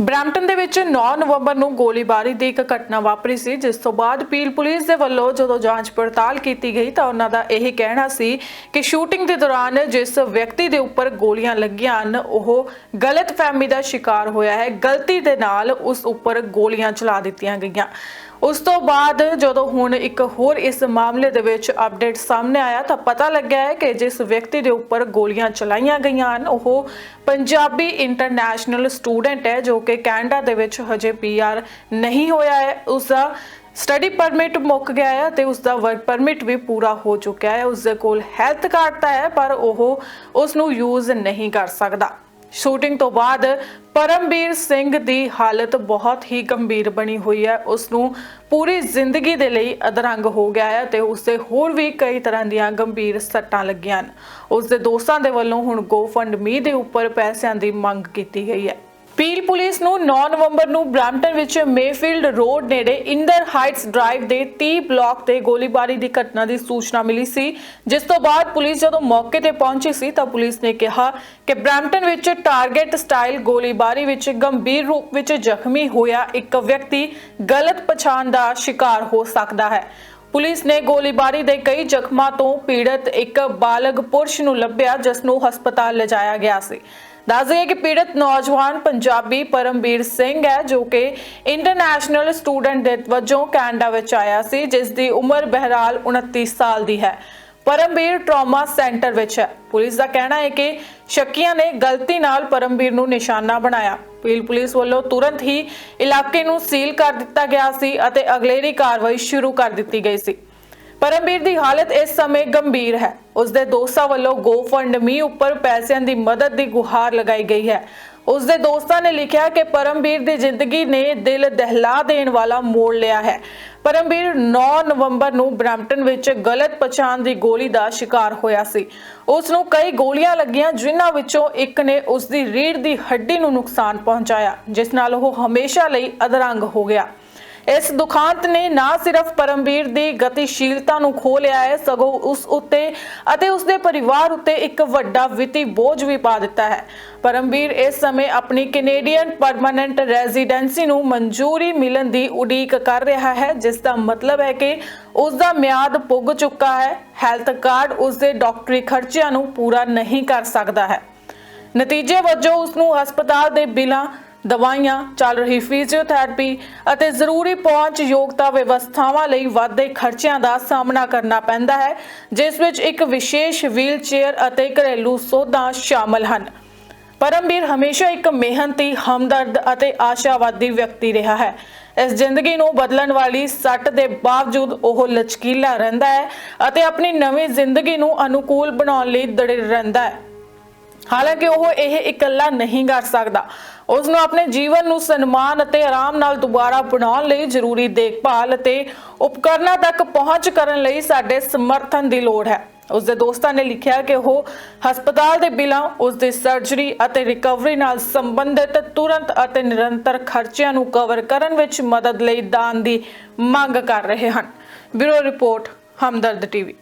Brampton ਦੇ ਵਿੱਚ 9 ਨਵੰਬਰ ਨੂੰ ਗੋਲੀਬਾਰੀ ਦੀ ਇੱਕ ਘਟਨਾ ਵਾਪਰੀ ਸੀ, ਜਿਸ ਤੋਂ ਬਾਅਦ ਪੀਲ ਪੁਲਿਸ ਦੇ ਵੱਲੋਂ ਜਦੋਂ ਜਾਂਚ ਪੜਤਾਲ ਕੀਤੀ ਗਈ ਤਾਂ ਉਹਨਾਂ ਦਾ ਇਹ ਕਹਿਣਾ ਸੀ ਕਿ ਸ਼ੂਟਿੰਗ ਦੇ ਦੌਰਾਨ ਜਿਸ ਵਿਅਕਤੀ ਦੇ ਉੱਪਰ ਗੋਲੀਆਂ ਲੱਗੀਆਂ ਹਨ, ਉਹ ਗਲਤਫਹਿਮੀ ਦਾ ਸ਼ਿਕਾਰ ਹੋਇਆ ਹੈ। ਗਲਤੀ ਦੇ ਨਾਲ ਉਸ ਉੱਪਰ ਗੋਲੀਆਂ ਚਲਾ ਦਿੱਤੀਆਂ ਗਈਆਂ। ਉਸ ਤੋਂ ਬਾਅਦ ਜਦੋਂ ਹੁਣ ਇੱਕ ਹੋਰ ਇਸ ਮਾਮਲੇ ਦੇ ਵਿੱਚ ਅਪਡੇਟ ਸਾਹਮਣੇ ਆਇਆ ਤਾਂ ਪਤਾ ਲੱਗਿਆ ਹੈ ਕਿ ਜਿਸ ਵਿਅਕਤੀ ਦੇ ਉੱਪਰ ਗੋਲੀਆਂ ਚਲਾਈਆਂ ਗਈਆਂ ਹਨ, ਉਹ ਪੰਜਾਬੀ ਇੰਟਰਨੈਸ਼ਨਲ ਸਟੂਡੈਂਟ ਹੈ ਜੋ ਕਿ ਕੈਨੇਡਾ ਦੇ ਵਿੱਚ ਹਜੇ ਪੀਆਰ ਨਹੀਂ ਹੋਇਆ ਹੈ। ਉਸ ਦਾ ਸਟੱਡੀ ਪਰਮਿਟ ਮੁੱਕ ਗਿਆ ਹੈ ਤੇ ਉਸ ਦਾ ਵਰਕ ਪਰਮਿਟ ਵੀ ਪੂਰਾ ਹੋ ਚੁੱਕਿਆ ਹੈ। ਉਸ ਦੇ ਕੋਲ ਹੈਲਥ ਕਾਰਡ ਤਾਂ ਹੈ, ਪਰ ਉਹ ਉਸ ਨੂੰ ਯੂਜ਼ ਨਹੀਂ ਕਰ ਸਕਦਾ। ਸ਼ੂਟਿੰਗ ਤੋਂ ਬਾਅਦ ਪਰਮਬੀਰ ਸਿੰਘ ਦੀ ਹਾਲਤ ਬਹੁਤ ਹੀ ਗੰਭੀਰ ਬਣੀ ਹੋਈ ਹੈ। ਉਸ ਨੂੰ ਪੂਰੀ ਜ਼ਿੰਦਗੀ ਦੇ ਲਈ ਅਧਰੰਗ ਹੋ ਗਿਆ ਹੈ ਤੇ ਉਸ ਦੇ ਹੋਰ ਵੀ ਕਈ ਤਰ੍ਹਾਂ ਦੀਆਂ ਗੰਭੀਰ ਸੱਟਾਂ ਲੱਗੀਆਂ ਹਨ। ਉਸ ਦੇ ਦੋਸਤਾਂ ਦੇ ਵੱਲੋਂ ਹੁਣ ਗੋਫੰਡਮੀ ਦੇ ਉੱਪਰ ਪੈਸਿਆਂ ਦੀ ਮੰਗ ਕੀਤੀ ਗਈ ਹੈ। ਪੀਲ ਪੁਲਿਸ ਨੂੰ 9 ਨਵੰਬਰ ਨੂੰ ਬ੍ਰੈਂਪਟਨ ਵਿੱਚ ਮੇਫੀਲਡ ਰੋਡ ਨੇੜੇ ਇੰਦਰ ਹਾਈਟਸ ਡਰਾਈਵ ਦੇ 30 ਬਲਾਕ ਤੇ ਗੋਲੀਬਾਰੀ ਦੀ ਘਟਨਾ ਦੀ ਸੂਚਨਾ ਮਿਲੀ ਸੀ। ਜਿਸ ਤੋਂ ਬਾਅਦ ਪੁਲਿਸ ਜਦੋਂ ਮੌਕੇ ਤੇ ਪਹੁੰਚੀ ਸੀ ਤਾਂ ਪੁਲਿਸ ਨੇ ਕਿਹਾ ਕਿ ਬ੍ਰੈਂਪਟਨ ਵਿੱਚ ਟਾਰਗੇਟ ਸਟਾਈਲ ਗੋਲੀਬਾਰੀ ਵਿੱਚ ਗੰਭੀਰ ਰੂਪ ਵਿੱਚ ਜ਼ਖਮੀ ਹੋਇਆ ਇੱਕ ਵਿਅਕਤੀ ਗਲਤ ਪਛਾਣ ਦਾ ਸ਼ਿਕਾਰ ਹੋ ਸਕਦਾ ਹੈ। ਪੁਲਿਸ ਨੇ ਗੋਲੀਬਾਰੀ ਦੇ ਕਈ ਜ਼ਖਮਾਂ ਤੋਂ ਪੀੜਤ ਇੱਕ ਬਾਲਗ ਪੁਰਸ਼ ਨੂੰ ਲੱਭਿਆ, ਜਿਸ ਨੂੰ ਹਸਪਤਾਲ ਲਿਜਾਇਆ ਗਿਆ ਸੀ। ਦੱਸ ਦਈਏ ਕਿ ਪੀੜਤ ਨੌਜਵਾਨ ਪੰਜਾਬੀ ਪਰਮਬੀਰ ਸਿੰਘ ਹੈ, ਜੋ ਕਿ ਇੰਟਰਨੈਸ਼ਨਲ ਸਟੂਡੈਂਟ ਦੇ ਵਜੋਂ ਕੈਨੇਡਾ ਵਿੱਚ ਆਇਆ ਸੀ ਜਿਸ ਦੀ ਉਮਰ ਬਹਿਰਾਲ 29 ਸਾਲ ਦੀ ਹੈ। ਪਰਮਬੀਰ ਟਰਾਮਾ ਸੈਂਟਰ ਵਿੱਚ ਹੈ। ਪੁਲਿਸ ਦਾ ਕਹਿਣਾ ਹੈ ਕਿ ਸ਼ੱਕੀਆਂ ਨੇ ਗਲਤੀ ਨਾਲ ਪਰਮਬੀਰ ਨੂੰ ਨਿਸ਼ਾਨਾ ਬਣਾਇਆ। ਪੀਲ ਪੁਲਿਸ ਵੱਲੋਂ ਤੁਰੰਤ ਹੀ ਇਲਾਕੇ ਨੂੰ ਸੀਲ ਕਰ ਦਿੱਤਾ ਗਿਆ ਸੀ ਅਤੇ ਅਗਲੇਰੀ ਕਾਰਵਾਈ ਸ਼ੁਰੂ ਕਰ ਦਿੱਤੀ ਗਈ ਸੀ। ਪਰਮਬੀਰ ਦੀ ਹਾਲਤ ਇਸ ਸਮੇਂ ਗੰਭੀਰ ਹੈ। ਉਸ ਦੇ ਦੋਸਤਾਂ ਵੱਲੋਂ ਗੋਫੰਡਮੀ ਉੱਪਰ ਪੈਸਿਆਂ ਦੀ ਮਦਦ ਦੀ ਗੁਹਾਰ ਲਗਾਈ ਗਈ ਹੈ। ਉਸ ਦੇ ਦੋਸਤਾਂ ਨੇ ਲਿਖਿਆ ਕਿ ਪਰਮਬੀਰ ਦੀ ਜ਼ਿੰਦਗੀ ਨੇ ਦਿਲ ਦਹਿਲਾ ਦੇਣ ਵਾਲਾ ਮੋੜ ਲਿਆ ਹੈ। ਪਰਮਬੀਰ 9 ਨਵੰਬਰ ਨੂੰ ਬ੍ਰੈਂਪਟਨ ਵਿੱਚ ਗਲਤ ਪਛਾਣ ਦੀ ਗੋਲੀ ਦਾ ਸ਼ਿਕਾਰ ਹੋਇਆ ਸੀ। ਉਸ ਨੂੰ ਕਈ ਗੋਲੀਆਂ ਲੱਗੀਆਂ, ਜਿਨ੍ਹਾਂ ਵਿੱਚੋਂ ਇੱਕ ਨੇ ਉਸ ਦੀ ਰੀੜ੍ਹ ਦੀ ਹੱਡੀ ਨੂੰ ਨੁਕਸਾਨ ਪਹੁੰਚਾਇਆ, ਜਿਸ ਨਾਲ ਉਹ ਹਮੇਸ਼ਾ ਲਈ ਅਧਰੰਗ ਹੋ ਗਿਆ। ਇਸ ਦੁਖਾਂਤ ਨੇ ਨਾ ਸਿਰਫ ਪਰਮਵੀਰ ਦੀ ਗਤੀਸ਼ੀਲਤਾ ਨੂੰ ਖੋ ਹੈ, ਸਗੋਂ ਉਸ ਉੱਤੇ ਅਤੇ ਉਸ ਦੇ ਪਰਿਵਾਰ ਉੱਤੇ ਇੱਕ ਵੱਡਾ ਵਿੱਤੀ ਬੋਝ ਵੀ ਪਾ ਦਿੱਤਾ ਹੈ। ਪਰਮਵੀਰ ਇਸ ਸਮੇਂ ਆਪਣੀ ਕੈਨੇਡੀਅਨ ਪਰਮਨੈਂਟ ਰੈਜ਼ੀਡੈਂਸੀ ਨੂੰ ਮਨਜ਼ੂਰੀ ਮਿਲਣ ਦੀ ਉਡੀਕ ਕਰ ਰਿਹਾ ਹੈ, ਜਿਸ ਦਾ ਮਤਲਬ ਹੈ ਕਿ ਉਸ ਦਾ ਮਿਆਦ ਪੁੱਗ ਚੁੱਕਾ ਹੈ। ਹੈਲਥ ਕਾਰਡ ਉਸ ਦੇ ਡਾਕਟਰੀ ਖਰਚਿਆਂ ਨੂੰ ਪੂਰਾ ਨਹੀਂ ਕਰ ਸਕਦਾ ਹੈ। ਨਤੀਜੇ ਵਜੋਂ ਉਸ ਨੂੰ ਹਸਪਤਾਲ ਦੇ ਬਿੱਲਾਂ ਦਵਾਈਆਂ ਚੱਲ ਰਹੀ ਫਿਜ਼ੀਓਥੈਰੇਪੀ ਅਤੇ ਜ਼ਰੂਰੀ ਪਹੁੰਚ ਯੋਗਤਾ ਵਿਵਸਥਾਵਾਂ ਲਈ ਵਾਧੇ ਖਰਚਿਆਂ ਦਾ ਸਾਹਮਣਾ ਕਰਨਾ ਪੈਂਦਾ ਹੈ, ਜਿਸ ਵਿੱਚ ਇੱਕ ਵਿਸ਼ੇਸ਼ ਵੀਲਚੇਅਰ ਅਤੇ ਘਰੇਲੂ ਸੋਧਾਂ ਸ਼ਾਮਲ ਹਨ। ਪਰਮਬੀਰ ਹਮੇਸ਼ਾ ਇੱਕ ਮਿਹਨਤੀ, ਹਮਦਰਦ ਅਤੇ ਆਸ਼ਾਵਾਦੀ ਵਿਅਕਤੀ ਰਿਹਾ ਹੈ। ਇਸ ਜ਼ਿੰਦਗੀ ਨੂੰ ਬਦਲਣ ਵਾਲੀ ਸੱਟ ਦੇ ਬਾਵਜੂਦ ਉਹ ਲਚਕੀਲਾ ਰਹਿੰਦਾ ਹੈ ਅਤੇ ਆਪਣੀ ਨਵੀਂ ਜ਼ਿੰਦਗੀ ਨੂੰ ਅਨੁਕੂਲ ਬਣਾਉਣ ਲਈ ਦ੍ਰਿੜ ਰਹਿੰਦਾ ਹੈ। ਹਾਲਾਂਕਿ ਉਹ ਇਹ ਇਕੱਲਾ ਨਹੀਂ ਕਰ ਸਕਦਾ। ਉਸ ਨੂੰ ਆਪਣੇ ਜੀਵਨ ਨੂੰ ਸਨਮਾਨ ਅਤੇ ਆਰਾਮ ਨਾਲ ਦੁਬਾਰਾ ਬਣਾਉਣ ਲਈ ਜ਼ਰੂਰੀ ਦੇਖਭਾਲ ਅਤੇ ਉਪਕਰਨਾਂ ਤੱਕ ਪਹੁੰਚ ਕਰਨ ਲਈ ਸਾਡੇ ਸਮਰਥਨ ਦੀ ਲੋੜ ਹੈ। ਉਸ ਦੇ ਦੋਸਤਾਂ ਨੇ ਲਿਖਿਆ ਕਿ ਉਹ ਹਸਪਤਾਲ ਦੇ ਬਿੱਲਾਂ ਉਸ ਦੀ ਸਰਜਰੀ ਅਤੇ ਰਿਕਵਰੀ ਨਾਲ ਸੰਬੰਧਿਤ ਤੁਰੰਤ ਅਤੇ ਨਿਰੰਤਰ ਖਰਚਿਆਂ ਨੂੰ ਕਵਰ ਕਰਨ ਵਿੱਚ ਮਦਦ ਲਈ ਦਾਨ ਦੀ ਮੰਗ ਕਰ ਰਹੇ ਹਨ। Bureau report, Hamdard TV.